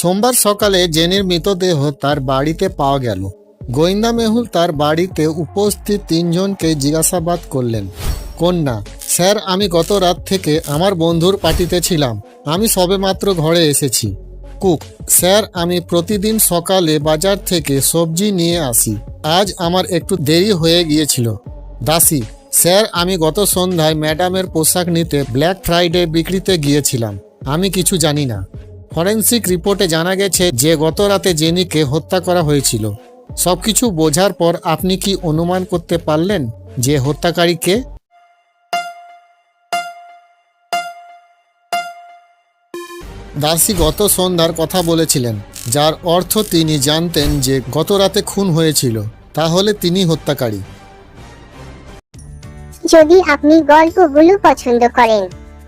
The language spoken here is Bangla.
সোমবার সকালে জেনির মৃতদেহ তার বাড়িতে পাওয়া গেল। গোয়েন্দা মেহুল তার বাড়িতে উপস্থিত তিনজনকে জিজ্ঞাসাবাদ করলেন, কন্যা, স্যার, আমি গত রাত থেকে আমার বন্ধুর পার্টিতে ছিলাম। আমি সবেমাত্র ঘরে এসেছি। কুক, স্যার, আমি প্রতিদিন সকালে বাজার থেকে সবজি নিয়ে আসি। আজ আমার একটু দেরি হয়ে গিয়েছিল। দাসী, স্যার, আমি গত সন্ধ্যায় ম্যাডামের পোশাক নিতে ব্ল্যাক ফ্রাইডে বিক্রিতে গিয়েছিলাম। আমি কিছু জানি না। ফরেন্সিক রিপোর্টে জানা গেছে যে গত রাতে জেনিকে হত্যা করা হয়েছিল। সবকিছু বোঝার পর আপনি কি অনুমান করতে পারলেন যে হত্যাকারী কে? দাসী গত সন্ধ্যার কথা বলেছিলেন, যার অর্থ তিনি জানতেন যে গত রাতে খুন হয়েছিল, তাহলে তিনি হত্যাকারী। যদি আপনি গল্পগুলো পছন্দ করেন